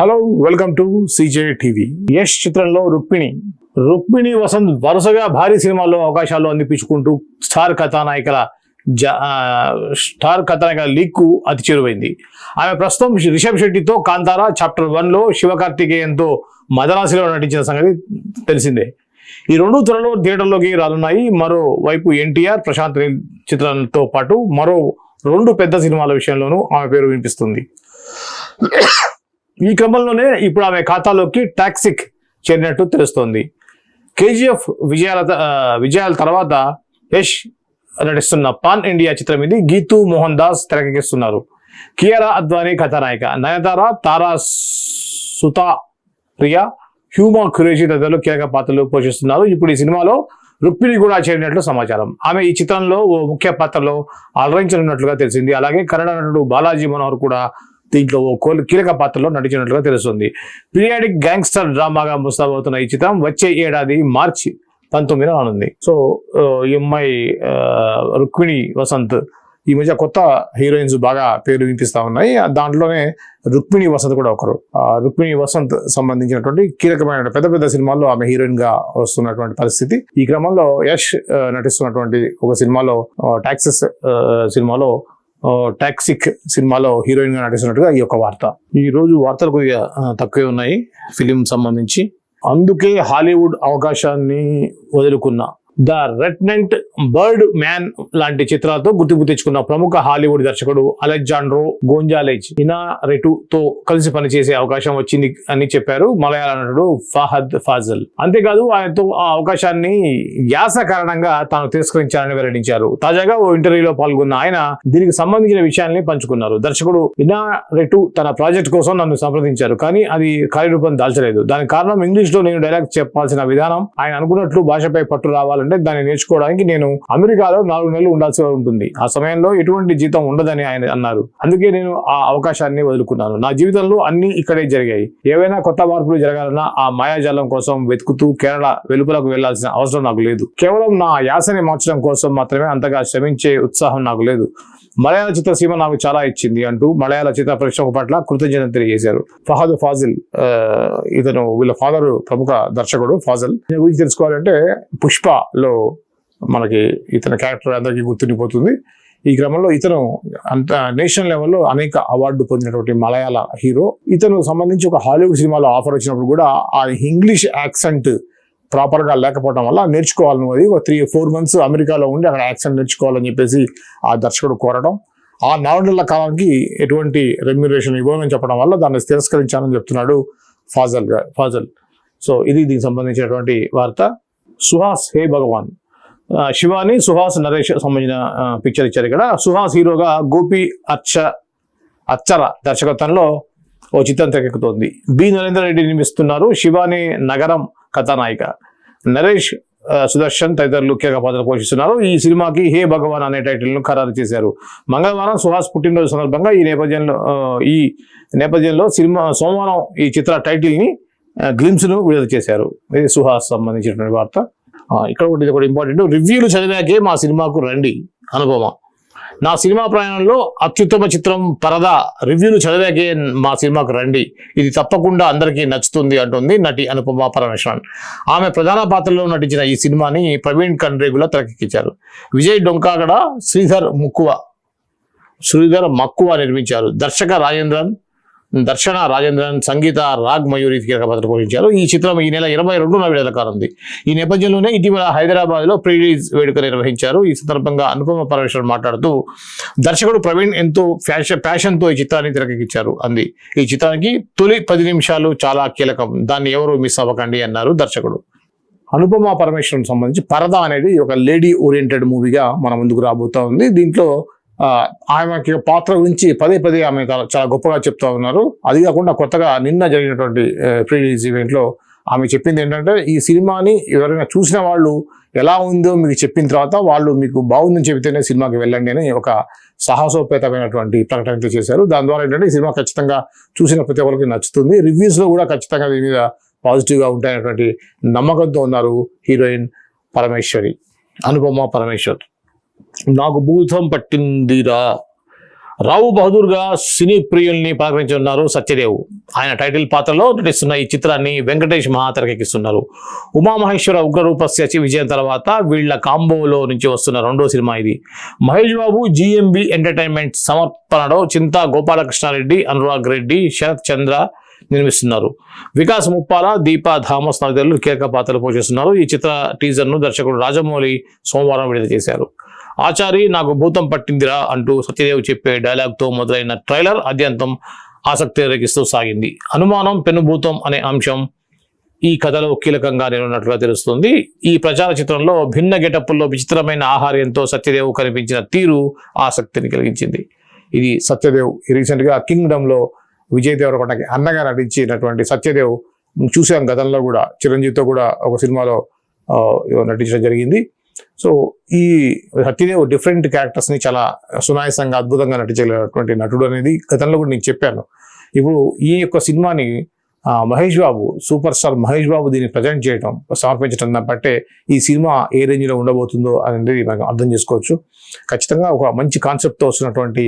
Hello welcome to CJ TV Yash చిత్రంలో రుక్మిణి. రుక్మిణి వసంత్ వరుసగా భారీ సినిమాల్లో అవకాశాలు అందిపించుకుంటూ స్టార్ కథానాయికల జ- స్టార్ కథానాయికల లీక్ అతి చేరువైంది. ఆమె ప్రస్తుతం రిషబ్ శెట్టితో కాంతారా చాప్టర్ వన్లో శివకార్తికేయంతో మదరాశిలో నటించిన సంగతి తెలిసిందే. ఈ రెండు త్వరలో థియేటర్లోకి రానున్నాయి. మరోవైపు ఎన్టీఆర్ ప్రశాంత్ చిత్రాలతో చిత్రంతో పాటు మరో రెండు పెద్ద సినిమాల విషయంలోనూ ఆమె పేరు వినిపిస్తుంది. ఈ క్రమంలోనే ఇప్పుడు ఆమె ఖాతాలోకి టాక్సిక్ చేరినట్టు తెలుస్తోంది. కేజీఎఫ్ విజయాల విజయాల తర్వాత యష్ నటిస్తున్న పాన్ ఇండియా చిత్రం ఇది. గీతూ మోహన్ దాస్ తెరకెక్కిస్తున్నారు. కియారా అద్వానీ కథానాయిక. నయనతార తారా సుతా ప్రియా హ్యూమా ఖురేషి తదితరులు కీలక పాత్రలు పోషిస్తున్నారు. ఇప్పుడు ఈ సినిమాలో రుక్మిణి కూడా చేరినట్లు సమాచారం. ఆమె ఈ చిత్రంలో ఓ ముఖ్య పాత్రలో అలరించనున్నట్లుగా తెలిసింది. అలాగే కన్నడ నటుడు బాలాజీ మనోహర్ కూడా దీంట్లో ఓ కోల్- కీలక పాత్రలో నటించినట్లుగా తెలుస్తుంది. పీరియాడిక్ గ్యాంగ్స్టర్ డ్రామాగా ముస్తాబవుతున్న ఈ చిత్రం వచ్చే ఏడాది మార్చి పంతొమ్మిదిన రానుంది. సో ఆ, ఈ అమ్మాయి రుక్మిణి వసంత్ ఈ మధ్య కొత్త హీరోయిన్స్ బాగా పేరు వినిపిస్తా ఉన్నాయి. దాంట్లోనే రుక్మిణి వసంత్ కూడా ఒకరు. రుక్మిణి వసంత్ సంబంధించినటువంటి కీలకమైన పెద్ద పెద్ద సినిమాల్లో ఆమె హీరోయిన్గా వస్తున్నటువంటి పరిస్థితి. ఈ క్రమంలో యష్ నటిస్తున్నటువంటి ఒక సినిమాలో టాక్సెస్ సినిమాలో టాక్సిక్ సినిమాలో హీరోయిన్గా నటిస్తున్నట్టుగా ఈ యొక్క వార్త. ఈ రోజు వార్తలు కొద్దిగా తక్కువే ఉన్నాయి ఫిలిం సంబంధించి. అందుకే హాలీవుడ్ అవకాశాన్ని వదులుకున్న ద రెట్నెంట్ బర్డ్ మ్యాన్ లాంటి చిత్రాలతో గుర్తింపు తెచ్చుకున్న ప్రముఖ హాలీవుడ్ దర్శకుడు అలెగ్జాండ్రో గోంజాలెజ్ ఇనా రెటుతో కలిసి పనిచేసే అవకాశం వచ్చింది అని చెప్పారు మలయాళ నటుడు ఫహద్ ఫాజల్. అంతేకాదు ఆయనతో ఆ అవకాశాన్ని యాస కారణంగా తాను తిరస్కరించారని వెల్లడించారు. తాజాగా ఓ ఇంటర్వ్యూలో పాల్గొన్న ఆయన దీనికి సంబంధించిన విషయాల్ని పంచుకున్నారు. దర్శకుడు ఇనా రెటు తన ప్రాజెక్ట్ కోసం నన్ను సంప్రదించారు కానీ అది కార్యరూపం దాల్చలేదు. దానికి కారణం ఇంగ్లీష్లో నేను డైలాగ్ చెప్పాల్సిన విధానం ఆయన అనుకున్నట్లు భాషపై పట్టు రావాలి రావాలంటే దాన్ని నేర్చుకోవడానికి నేను అమెరికాలో నాలుగు నెలలు ఉండాల్సి ఉంటుంది. ఆ సమయంలో ఎటువంటి జీతం ఉండదని ఆయన అన్నారు. అందుకే నేను ఆ అవకాశాన్ని వదులుకున్నాను. నా జీవితంలో అన్ని ఇక్కడే జరిగాయి. ఏవైనా కొత్త మార్పులు జరగాలన్నా ఆ మాయాజాలం కోసం వెతుకుతూ కేరళ వెలుపలకు వెళ్ళాల్సిన అవసరం నాకు లేదు. కేవలం నా యాసని మార్చడం కోసం మాత్రమే అంతగా శ్రమించే ఉత్సాహం నాకు లేదు. మలయాళ చిత్రసీమ నాకు చాలా ఇచ్చింది అంటూ మలయాళ చిత్ర పరిశ్రమ పట్ల కృతజ్ఞత తెలియజేశారు. ఫహద్ ఫాజిల్ ఇతను వీళ్ళ ఫాదర్ ప్రముఖ దర్శకుడు ఫాజిల్. గురించి తెలుసుకోవాలంటే పుష్పలో మనకి ఇతని క్యారెక్టర్ అందరికీ గుర్తుండిపోతుంది. ఈ క్రమంలో ఇతను అంత నేషనల్ లెవెల్లో అనేక అవార్డు పొందినటువంటి మలయాళ హీరో. ఇతను సంబంధించి ఒక హాలీవుడ్ సినిమాలో ఆఫర్ వచ్చినప్పుడు కూడా ఆ ఇంగ్లీష్ యాక్సెంట్ ప్రాపర్గా లేకపోవడం వల్ల నేర్చుకోవాలని అది. ఒక త్రీ ఫోర్ మంత్స్ అమెరికాలో ఉండి అక్కడ యాక్షన్ నేర్చుకోవాలని చెప్పేసి ఆ దర్శకుడు కోరడం. ఆ నాలుగు కాలానికి ఎటువంటి రెమ్యురేషన్ ఇవ్వమని చెప్పడం వల్ల దాన్ని తిరస్కరించానని చెప్తున్నాడు ఫాజల్ ఫాజల్. సో ఇది దీనికి సంబంధించినటువంటి వార్త. సుహాస్ హే భగవాన్. శివాని సుహాస్ నరేష్ సంబంధించిన పిక్చర్ ఇచ్చారు ఇక్కడ. సుహాస్ హీరోగా గోపి అచ్చ అచ్చర దర్శకత్వంలో ఓ చిత్రం తెరకెక్కుతోంది. బి నరేందర్ రెడ్డి నిర్మిస్తున్నారు. శివాని నగరం కథానాయిక. నరేష్ సుదర్శన్ తదితరులు కీలక పాత్ర పోషిస్తున్నారు. ఈ సినిమాకి హే భగవాన్ అనే టైటిల్ను ఖరారు చేశారు. మంగళవారం సుహాస్ పుట్టినరోజు సందర్భంగా ఈ నేపథ్యంలో ఈ నేపథ్యంలో సినిమా సోమవారం ఈ చిత్ర టైటిల్ని గ్లిమ్స్ను విడుదల చేశారు. ఇది సుహాస్ సంబంధించినటువంటి వార్త. ఇక్కడ ఒకటి ఇది ఒకటి ఇంపార్టెంట్ రివ్యూలు చదివాకే మా సినిమాకు రండి. అనుభవం నా సినిమా ప్రయాణంలో అత్యుత్తమ చిత్రం పరదా రివ్యూలు చదివాకే మా సినిమాకు రండి. ఇది తప్పకుండా అందరికీ నచ్చుతుంది అంటుంది నటి అనుపమ పరమేశ్వరన్. ఆమె ప్రధాన పాత్రలో నటించిన ఈ సినిమాని ప్రవీణ్ కండ్రేగుల తెరకెక్కించారు. విజయ్ డొంకాగడ శ్రీధర్ ముక్కువ శ్రీధర్ మక్కువ నిర్మించారు. దర్శక రాజేంద్రన్ దర్శన రాజేంద్రన్ సంగీత రాగ్ మయూరి కీలక పాత్ర పోషించారు. ఈ చిత్రం ఈ నెల ఇరవై రెండున విడుదల కానుంది ఈ నేపథ్యంలోనే ఇటీవల హైదరాబాద్లో ప్రీ రిలీజ్ వేడుక నిర్వహించారు. ఈ సందర్భంగా అనుపమ పరమేశ్వర్ మాట్లాడుతూ దర్శకుడు ప్రవీణ్ ఎంతో ఫ్యాషన్ ప్యాషన్తో ఈ చిత్రాన్ని తెరకెక్కించారు అంది. ఈ చిత్రానికి తొలి పది నిమిషాలు చాలా కీలకం. దాన్ని ఎవరు మిస్ అవ్వకండి అన్నారు దర్శకుడు. అనుపమ పరమేశ్వరం సంబంధించి పరద అనేది ఒక లేడీ ఓరియంటెడ్ మూవీగా మన ముందుకు రాబోతా ఉంది. దీంట్లో ఆమె ఆమెకి పాత్ర గురించి పదే పదే ఆమె చాలా- చాలా గొప్పగా చెప్తా ఉన్నారు. అది కాకుండా కొత్తగా నిన్న జరిగినటువంటి ప్రీ రిలీజ్ ఈవెంట్లో ఆమె చెప్పింది ఏంటంటే ఈ సినిమాని ఎవరైనా చూసిన వాళ్ళు ఎలా ఉందో మీకు చెప్పిన తర్వాత వాళ్ళు మీకు బాగుందని చెబితేనే సినిమాకి వెళ్ళండి అని ఒక సాహసోపేతమైనటువంటి ప్రకటన చేశారు. దాని ద్వారా ఏంటంటే ఈ సినిమా ఖచ్చితంగా చూసిన ప్రతి ఒక్కరికి నచ్చుతుంది. రివ్యూస్లో కూడా ఖచ్చితంగా దీని మీద పాజిటివ్గా ఉంటాయనేటువంటి నమ్మకంతో ఉన్నారు హీరోయిన్ పరమేశ్వరి అనుపమ పరమేశ్వర్. నాకు భూతం పట్టిందిరా. రావు బహదూర్గా సినీ ప్రియుల్ని పలకరించున్నారు సత్యదేవ్. ఆయన టైటిల్ పాత్రలో నటిస్తున్న ఈ చిత్రాన్ని వెంకటేష్ మహా తెరకెక్కిస్తున్నారు ఉమామహేశ్వర ఉగ్రరూప చి విజయం తర్వాత వీళ్ళ కాంబోలో నుంచి వస్తున్న రెండో సినిమా ఇది. మహేష్ బాబు జిఎంబి ఎంటర్టైన్మెంట్ సమర్పణలో చింతా గోపాలకృష్ణారెడ్డి అనురాగ్ రెడ్డి శరత్ చంద్ర నిర్మిస్తున్నారు. వికాస్ ముప్పాల దీపా ధామస్ తదితరులు కీలక పాత్రలు పోషిస్తున్నారు. ఈ చిత్ర టీజర్ను దర్శకుడు రాజమౌళి సోమవారం విడుదల చేశారు. ఆచారి నాకు భూతం పట్టిందిరా అంటూ సత్యదేవ్ చెప్పే డైలాగ్తో మొదలైన ట్రైలర్ అత్యంతం ఆసక్తి రేగిస్తూ సాగింది. అనుమానం పెనుభూతం అనే అంశం ఈ కథలో కీలకంగా నేనున్నట్లుగా తెలుస్తుంది. ఈ ప్రచార చిత్రంలో భిన్న గెటప్పుల్లో విచిత్రమైన ఆహార్యంతో సత్యదేవ్ కనిపించిన తీరు ఆసక్తిని కలిగించింది. ఇది సత్యదేవ్. రీసెంట్గా కింగ్డమ్లో విజయ్ దేవరకొండకి అన్నగా నటించినటువంటి సత్యదేవ్ చూసాం గతంలో కూడా. చిరంజీవితో కూడా ఒక సినిమాలో నటించడం జరిగింది. సో ఈ సత్యదేవ్ డిఫరెంట్ క్యారెక్టర్స్ని చాలా సునాయసంగా అద్భుతంగా నటించగలిగినటువంటి నటుడు అనేది గతంలో కూడా నేను చెప్పాను. ఇప్పుడు ఈ యొక్క సినిమాని మహేష్ బాబు సూపర్ స్టార్ మహేష్ బాబు దీన్ని ప్రజెంట్ చేయడం సమర్పించడం దాన్ని బట్టే ఈ సినిమా ఏ రేంజ్లో ఉండబోతుందో అనేది మనం అర్థం చేసుకోవచ్చు. ఖచ్చితంగా ఒక మంచి కాన్సెప్ట్తో వస్తున్నటువంటి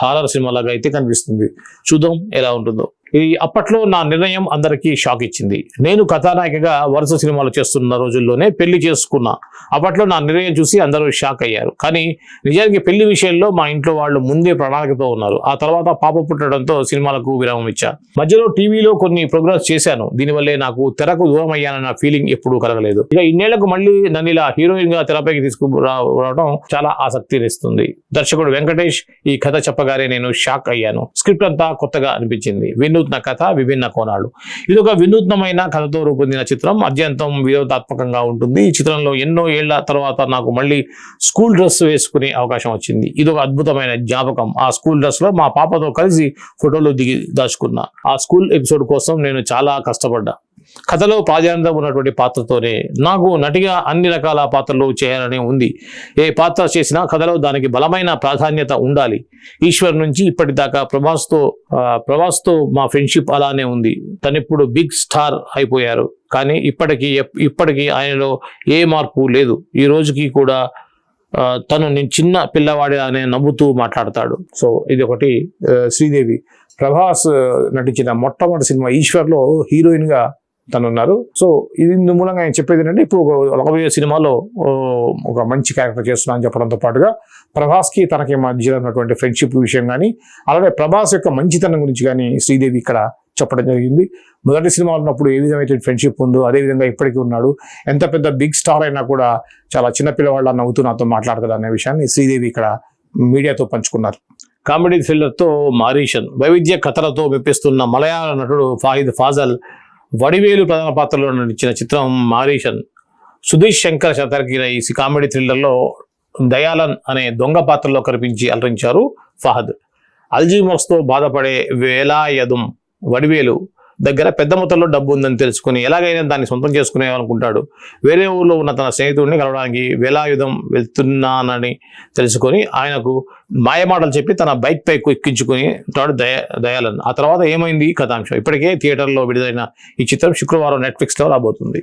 హారర్ సినిమా లాగా అయితే కనిపిస్తుంది. చూద్దాం ఎలా ఉంటుందో. ఈ అప్పట్లో నా నిర్ణయం అందరికీ షాక్ ఇచ్చింది. నేను కథానాయికగా వరుస సినిమాలు చేస్తున్న రోజుల్లోనే పెళ్ళి చేసుకున్నా. అప్పట్లో నా నిర్ణయం చూసి అందరూ షాక్ అయ్యారు. కానీ నిజానికి పెళ్ళి విషయంలో మా ఇంట్లో వాళ్ళు ముందే ప్రణాళికతో ఉన్నారు. ఆ తర్వాత పాప పుట్టడంతో సినిమాలకు విరామం ఇచ్చా. మధ్యలో టీవీలో కొన్ని ప్రోగ్రామ్స్ చేశాను. దీనివల్లే నాకు తెరకు దూరం అయ్యానన్న ఫీలింగ్ ఎప్పుడూ కలగలేదు. ఇక ఇన్నేళ్ళకు మళ్ళీ నన్ను ఇలా హీరోయిన్గా తెరపైకి తీసుకురావడం చాలా ఆసక్తినిస్తుంది దర్శకుడు వెంకటేష్ ఈ కథ చెప్పగానే నేను షాక్ అయ్యాను. స్క్రిప్ట్ అంతా కొత్తగా అనిపించింది. వినూత్న కథ విభిన్న కోణాలు. ఇది ఒక వినూత్నమైన కథతో రూపొందిన చిత్రం. అత్యంతం వినోదాత్మకంగా ఉంటుంది. ఈ చిత్రంలో ఎన్నో ఏళ్ళ తర్వాత నాకు మళ్ళీ స్కూల్ డ్రెస్ వేసుకునే అవకాశం వచ్చింది. ఇది ఒక అద్భుతమైన జ్ఞాపకం. ఆ స్కూల్ డ్రెస్లో మా పాపతో కలిసి ఫోటోలు దిగి దాచుకున్నా. ఆ స్కూల్ ఎపిసోడ్ కోసం నేను చాలా కష్టపడ్డా. కథలో ప్రాధాన్యత ఉన్నటువంటి పాత్రతోనే నాకు నటిగా అన్ని రకాల పాత్రలు చేయాలని ఉంది. ఏ పాత్ర చేసినా కథలో దానికి బలమైన ప్రాధాన్యత ఉండాలి. ఈశ్వర్ నుంచి ఇప్పటిదాకా ప్రభాస్తో ప్రభాస్తో మా ఫ్రెండ్షిప్ అలానే ఉంది. తనిప్పుడు బిగ్ స్టార్ అయిపోయారు. కానీ ఇప్పటికీ ఇప్పటికీ ఆయనలో ఏ మార్పు లేదు. ఈ రోజుకి కూడా తను నేను చిన్న పిల్లవాడి అనే నవ్వుతూ మాట్లాడతాడు. సో ఇది ఒకటి శ్రీదేవి. ప్రభాస్ నటించిన మొట్టమొదటి సినిమా ఈశ్వర్లో హీరోయిన్గా తను ఉన్నారు సో ఇది ఇందు మూలంగా ఆయన చెప్పేది ఏంటంటే ఇప్పుడు ఒక రాబోయే సినిమాలో ఒక మంచి క్యారెక్టర్ చేస్తున్నా అని చెప్పడంతో పాటుగా ప్రభాస్కి తనకి మధ్య ఉన్నటువంటి ఫ్రెండ్షిప్ విషయం కానీ అలాగే ప్రభాస్ యొక్క మంచితనం గురించి కానీ శ్రీదేవి ఇక్కడ చెప్పడం జరిగింది. మొదటి సినిమా ఉన్నప్పుడు ఏ విధమైన ఫ్రెండ్షిప్ ఉందో అదే విధంగా ఇప్పటికీ ఉన్నాడు. ఎంత పెద్ద బిగ్ స్టార్ అయినా కూడా చాలా చిన్నపిల్లవాళ్ళ నవ్వుతూ నాతో మాట్లాడతాడు అనే విషయాన్ని శ్రీదేవి ఇక్కడ మీడియాతో పంచుకున్నారు. కామెడీ థ్రిల్లర్తో మారీషన్ వైవిధ్య కథలతో మెప్పిస్తున్న మలయాళ నటుడు ఫాహిద్ ఫాజల్ వడివేలు ప్రధాన పాత్రలో నటించిన చిత్రం మారీషన్ సుధీష్ శంకర్ తెరకిన ఈ కామెడీ థ్రిల్లర్లో దయాలన్ అనే దొంగ పాత్రలో కనిపించి అలరించారు ఫహద్. అల్జీమోస్తో బాధపడే వేలాయదుం వడివేలు దగ్గర పెద్ద మొత్తంలో డబ్బు ఉందని తెలుసుకుని ఎలాగైనా దాన్ని సొంతం చేసుకునే అనుకుంటాడు వేరే ఊళ్ళో ఉన్న తన స్నేహితుడిని కలవడానికి వేలాయుధం వెళ్తున్నానని తెలుసుకొని ఆయనకు మాయమాటలు చెప్పి తన బైక్ పై ఎక్కించుకుని ఉంటాడు దయ దయాలన్ ఆ తర్వాత ఏమైంది కథాంశం. ఇప్పటికే థియేటర్లో విడుదలైన ఈ చిత్రం శుక్రవారం నెట్ఫ్లిక్స్లో రాబోతుంది.